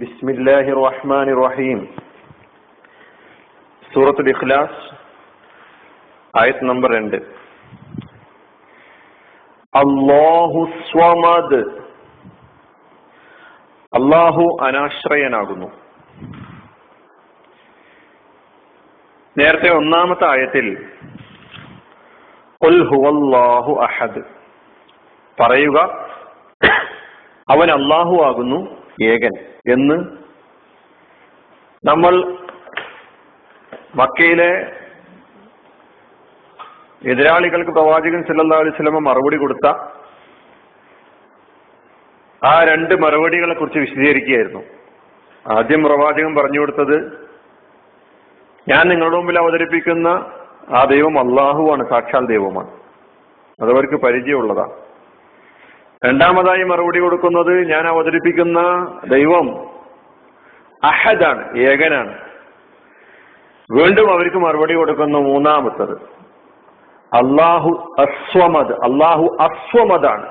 ബിസ്മില്ലാഹി റഹ്മാൻ റഹീം സൂറത്തുൽ ഇഖ്ലാസ് ആയത് നമ്പർ രണ്ട്. അള്ളാഹു സ്വമദ്. അള്ളാഹു അനാശ്രയനാകുന്നു. നേരത്തെ ഒന്നാമത്തെ ആയത്തിൽ ഹുവല്ലാഹു അഹദ്. പറയുക അവൻ അള്ളാഹു ആകുന്നു ഏകൻ. എന്ന് നമ്മൾ മക്കയിലെ എതിരാളികൾക്ക് പ്രവാചകൻ സല്ലല്ലാഹു അലൈഹി വസല്ലമ മറുപടി കൊടുത്ത ആ രണ്ട് മറുപടികളെ കുറിച്ച് വിശദീകരിക്കുകയായിരുന്നു. ആദ്യം പ്രവാചകൻ പറഞ്ഞു കൊടുത്തത് ഞാൻ നിങ്ങളുടെ മുമ്പിൽ അവതരിപ്പിക്കുന്ന ആ ദൈവം അള്ളാഹുവാണ് സാക്ഷാൽ ദൈവമാണ്. അതവർക്ക് പരിചയമുള്ളതാണ്. രണ്ടാമതായി മറുപടി കൊടുക്കുന്നത് ഞാൻ അവതരിപ്പിക്കുന്ന ദൈവം അഹദാണ് ഏകനാണ്. വീണ്ടും അവർക്ക് മറുപടി കൊടുക്കുന്ന മൂന്നാമത്തത്. അള്ളാഹു അസ്വമദ് അള്ളാഹു അസ്വമദാണ്.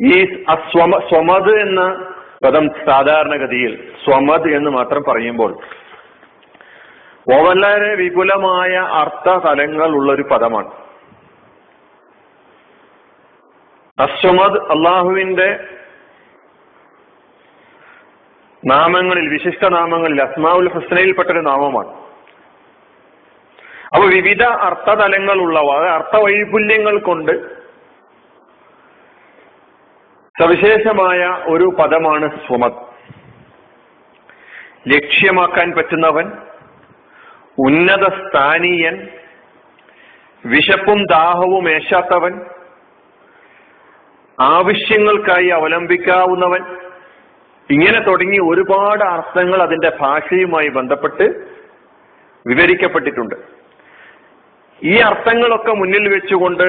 ഈ അസ്വമ സ്വമദ് എന്ന പദം സാധാരണഗതിയിൽ സ്വമദ് എന്ന് മാത്രം പറയുമ്പോൾ വളരെ വിപുലമായ അർത്ഥ തലങ്ങൾ ഉള്ള ഒരു പദമാണ്. അസ്വമദ് അള്ളാഹുവിന്റെ നാമങ്ങളിൽ വിശിഷ്ട നാമങ്ങളിൽ അസ്മാഉൽ ഹുസ്നയിൽപ്പെട്ടൊരു നാമമാണ്. അപ്പൊ വിവിധ അർത്ഥതലങ്ങളുള്ളവ അർത്ഥവൈപുല്യങ്ങൾ കൊണ്ട് സവിശേഷമായ ഒരു പദമാണ് സ്വമത് ലക്ഷ്യമാക്കാൻ പറ്റുന്നവൻ ഉന്നത സ്ഥാനീയൻ വിശപ്പും ദാഹവും ഏശാത്തവൻ ആവശ്യങ്ങൾക്കായി അവലംബിക്കാവുന്നവൻ. ഇങ്ങനെ തുടങ്ങി ഒരുപാട് അർത്ഥങ്ങൾ അതിന്റെ ഭാഷയുമായി ബന്ധപ്പെട്ട് വിവരിക്കപ്പെട്ടിട്ടുണ്ട്. ഈ അർത്ഥങ്ങളൊക്കെ മുന്നിൽ വെച്ചുകൊണ്ട്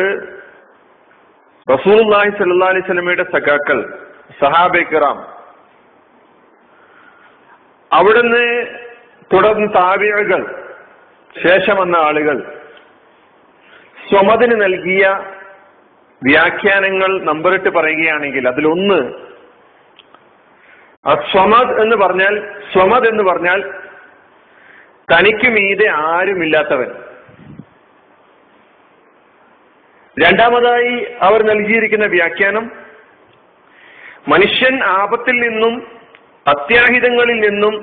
റസൂൽഹി സല്ലാ അലൈഹി സ്വലമയുടെ സഖാക്കൾ സഹാബിക്കറാം അവിടുന്ന് തുടർന്ന് താവികൾ ശേഷം വന്ന ആളുകൾ സ്വമതിന് നൽകിയ വ്യാഖ്യാനങ്ങൾ നമ്പറിട്ട് പറയുകയാണെങ്കിൽ അതിലൊന്ന് സ്വമദ് എന്ന് പറഞ്ഞാൽ സ്വമദ് എന്ന് പറഞ്ഞാൽ തനിക്ക് മീതെ ആരുമില്ലാത്തവൻ. രണ്ടാമതായി അവർ നൽകിയിരിക്കുന്ന വ്യാഖ്യാനം മനുഷ്യൻ ആപത്തിൽ നിന്നും അത്യാഹിതങ്ങളിൽ നിന്നും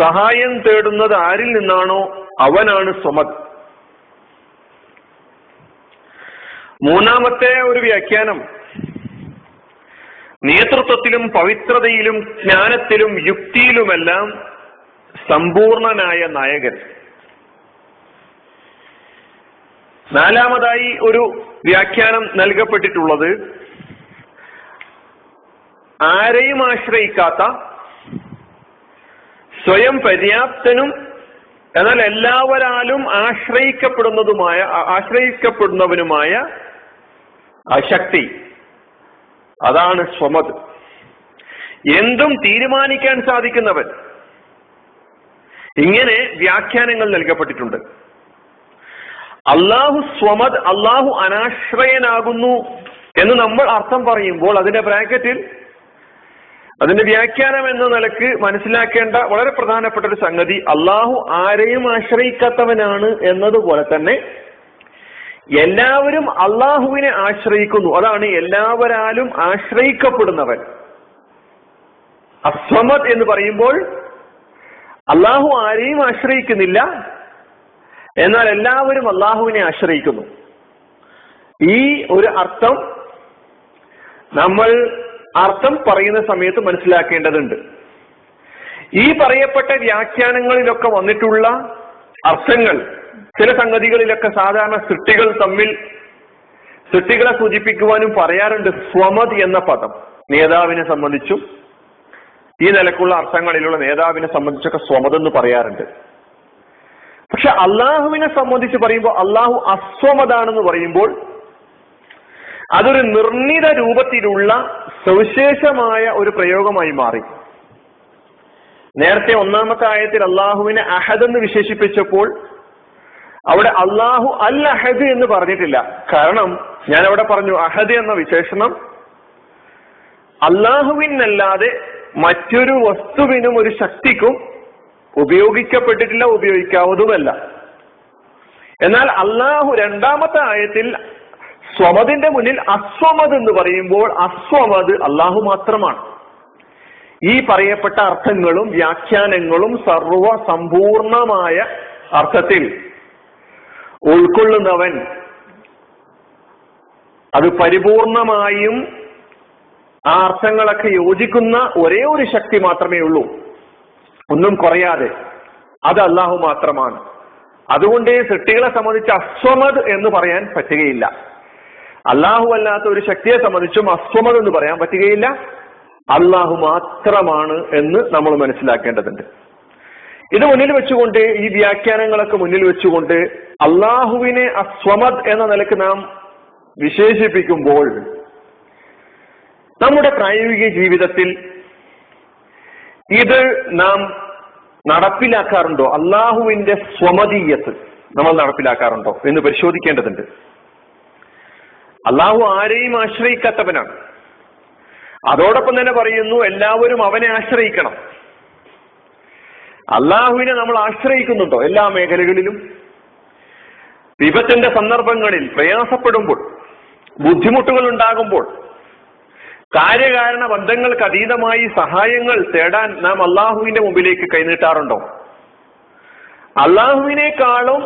സഹായം തേടുന്നത് ആരിൽ നിന്നാണോ അവനാണ് സ്വമത് മൂന്നാമത്തെ ഒരു വ്യാഖ്യാനം. നേതൃത്വത്തിലും പവിത്രതയിലും ജ്ഞാനത്തിലും യുക്തിയിലുമെല്ലാം സമ്പൂർണനായ നായകൻ. നാലാമതായി ഒരു വ്യാഖ്യാനം നൽകപ്പെട്ടിട്ടുള്ളത് ആരെയും ആശ്രയിക്കാത്ത സ്വയം പര്യാപ്തനും എന്നാൽ എല്ലാവരാലും ആശ്രയിക്കപ്പെടുന്നതുമായ ആശ്രയിക്കപ്പെടുന്നവനുമായ ആ ശക്തി അതാണ് സ്വമത്. എന്തും തീരുമാനിക്കാൻ സാധിക്കുന്നവൻ. ഇങ്ങനെ വ്യാഖ്യാനങ്ങൾ നൽകപ്പെട്ടിട്ടുണ്ട്. അള്ളാഹു സ്വമത് അള്ളാഹു അനാശ്രയനാകുന്നു എന്ന് നമ്മൾ അർത്ഥം പറയുമ്പോൾ അതിന്റെ ബ്രാക്കറ്റിൽ അതിന്റെ വ്യാഖ്യാനം എന്ന നിലയ്ക്ക് മനസ്സിലാക്കേണ്ട വളരെ പ്രധാനപ്പെട്ട ഒരു സംഗതി അള്ളാഹു ആരെയും ആശ്രയിക്കാത്തവനാണ് എന്നതുപോലെ തന്നെ എല്ലാവരും അള്ളാഹുവിനെ ആശ്രയിക്കുന്നു. അതാണ് എല്ലാവരാലും ആശ്രയിക്കപ്പെടുന്നവൻ. അസ്വമത് എന്ന് പറയുമ്പോൾ അള്ളാഹു ആരെയും ആശ്രയിക്കുന്നില്ല. എന്നാൽ എല്ലാവരും അള്ളാഹുവിനെ ആശ്രയിക്കുന്നു. ഈ ഒരു അർത്ഥം നമ്മൾ അർത്ഥം പറയുന്ന സമയത്ത് മനസ്സിലാക്കേണ്ടതുണ്ട്. ഈ പറയപ്പെട്ട വ്യാഖ്യാനങ്ങളിലൊക്കെ വന്നിട്ടുള്ള അർത്ഥങ്ങൾ ചില സംഗതികളിലൊക്കെ സാധാരണ സൃഷ്ടികൾ തമ്മിൽ സൃഷ്ടികളെ സൂചിപ്പിക്കുവാനും പറയാറുണ്ട് സ്വമത് എന്ന പദം. നേതാവിനെ സംബന്ധിച്ചും ഈ നിലക്കുള്ള അർത്ഥങ്ങളിലുള്ള നേതാവിനെ സംബന്ധിച്ചൊക്കെ സ്വമത് എന്ന് പറയാറുണ്ട്. പക്ഷെ അള്ളാഹുവിനെ സംബന്ധിച്ച് പറയുമ്പോൾ അള്ളാഹു അസ്വമതാണെന്ന് പറയുമ്പോൾ അതൊരു നിർണിത രൂപത്തിലുള്ള സവിശേഷമായ ഒരു പ്രയോഗമായി മാറി. നേരത്തെ ഒന്നാമത്തെ ആയത്തിൽ അള്ളാഹുവിനെ അഹദ് എന്ന് വിശേഷിപ്പിച്ചപ്പോൾ അവിടെ അള്ളാഹു അൽ അഹദ് എന്ന് പറഞ്ഞിട്ടില്ല. കാരണം ഞാൻ അവിടെ പറഞ്ഞു അഹദ് എന്ന വിശേഷണം അള്ളാഹുവിനല്ലാതെ മറ്റൊരു വസ്തുവിനും ഒരു ശക്തിക്കും ഉപയോഗിക്കപ്പെട്ടിട്ടില്ല ഉപയോഗിക്കാവുന്നതുമല്ല. എന്നാൽ അള്ളാഹു രണ്ടാമത്തെ ആയത്തിൽ സ്വമതിന്റെ മുന്നിൽ അസ്വമത് എന്ന് പറയുമ്പോൾ അസ്വമത് അള്ളാഹു മാത്രമാണ്. ഈ പറയപ്പെട്ട അർത്ഥങ്ങളും വ്യാഖ്യാനങ്ങളും സർവ സമ്പൂർണമായ അർത്ഥത്തിൽ ഉൾക്കൊള്ളുന്നവൻ. അത് പരിപൂർണമായും ആ അർത്ഥങ്ങളൊക്കെ യോജിക്കുന്ന ഒരേ ഒരു ശക്തി മാത്രമേ ഉള്ളൂ. ഒന്നും കുറയാതെ. അത് അള്ളാഹു മാത്രമാണ്. അതുകൊണ്ട് സൃഷ്ടികളെ സംബന്ധിച്ച് അസ്വമത് എന്ന് പറയാൻ പറ്റുകയില്ല. അള്ളാഹു അല്ലാത്ത ഒരു ശക്തിയെ സംബന്ധിച്ചും അസ്വമത് എന്ന് പറയാൻ പറ്റുകയില്ല. അള്ളാഹു മാത്രമാണ് എന്ന് നമ്മൾ മനസ്സിലാക്കേണ്ടതുണ്ട്. ഇത് മുന്നിൽ വെച്ചുകൊണ്ട് ഈ വ്യാഖ്യാനങ്ങളൊക്കെ മുന്നിൽ വെച്ചുകൊണ്ട് അള്ളാഹുവിനെ അസ്വമത് എന്ന നിലയ്ക്ക് നാം വിശേഷിപ്പിക്കുമ്പോൾ നമ്മുടെ പ്രായോഗിക ജീവിതത്തിൽ ഇത് നാം നടപ്പിലാക്കാറുണ്ടോ? അള്ളാഹുവിന്റെ സ്വമതീയത്ത് നമ്മൾ നടപ്പിലാക്കാറുണ്ടോ എന്ന് പരിശോധിക്കേണ്ടതുണ്ട്. അള്ളാഹു ആരെയും ആശ്രയിക്കാത്തവനാണ്. അതോടൊപ്പം തന്നെ പറയുന്നു എല്ലാവരും അവനെ ആശ്രയിക്കണം. അള്ളാഹുവിനെ നമ്മൾ ആശ്രയിക്കുന്നുണ്ടോ എല്ലാ മേഖലകളിലും? വിപത്തിന്റെ സന്ദർഭങ്ങളിൽ പ്രയാസപ്പെടുമ്പോൾ ബുദ്ധിമുട്ടുകൾ ഉണ്ടാകുമ്പോൾ കാര്യകാരണ ബന്ധങ്ങൾക്ക് അതീതമായി സഹായങ്ങൾ തേടാൻ നാം അള്ളാഹുവിന്റെ മുമ്പിലേക്ക് കൈനീട്ടാറുണ്ടോ? അള്ളാഹുവിനേക്കാളും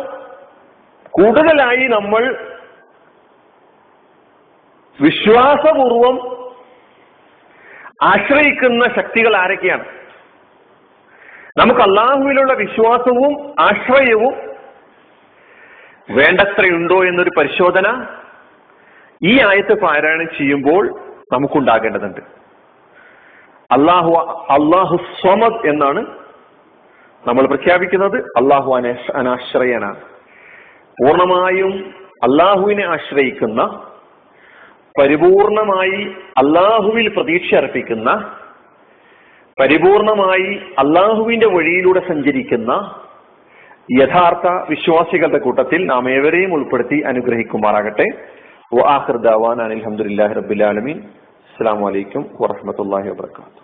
കൂടുതലായി നമ്മൾ വിശ്വാസപൂർവം ആശ്രയിക്കുന്ന ശക്തികൾ ആരൊക്കെയാണ്? നമുക്ക് അള്ളാഹുവിലുള്ള വിശ്വാസവും ആശ്രയവും വേണ്ടത്രയുണ്ടോ എന്നൊരു പരിശോധന ഈ ആയത്ത് പാരായണം ചെയ്യുമ്പോൾ നമുക്കുണ്ടാകേണ്ടതുണ്ട്. അള്ളാഹു അള്ളാഹു സ്വമദ് എന്നാണ് നമ്മൾ പ്രഖ്യാപിക്കുന്നത്. അള്ളാഹു അനാശ്രയനാണ് പൂർണമായും അള്ളാഹുവിനെ ആശ്രയിക്കുന്ന പരിപൂർണമായി അള്ളാഹുവിൽ പ്രതീക്ഷ അർപ്പിക്കുന്ന പരിപൂർണമായി അള്ളാഹുവിന്റെ വഴിയിലൂടെ സഞ്ചരിക്കുന്ന യഥാർത്ഥ വിശ്വാസികളുടെ കൂട്ടത്തിൽ നാം ഏവരെയും ഉൾപ്പെടുത്തി അനുഗ്രഹിക്കുമാറാകട്ടെ. വാഹിർ ദാവാൻ അനിൽഹമുല്ലാഹി റബ്ബിലാലമീൻ അസ്സാം വലൈക്കും വറഹമത്തല്ലാഹി വാത്തു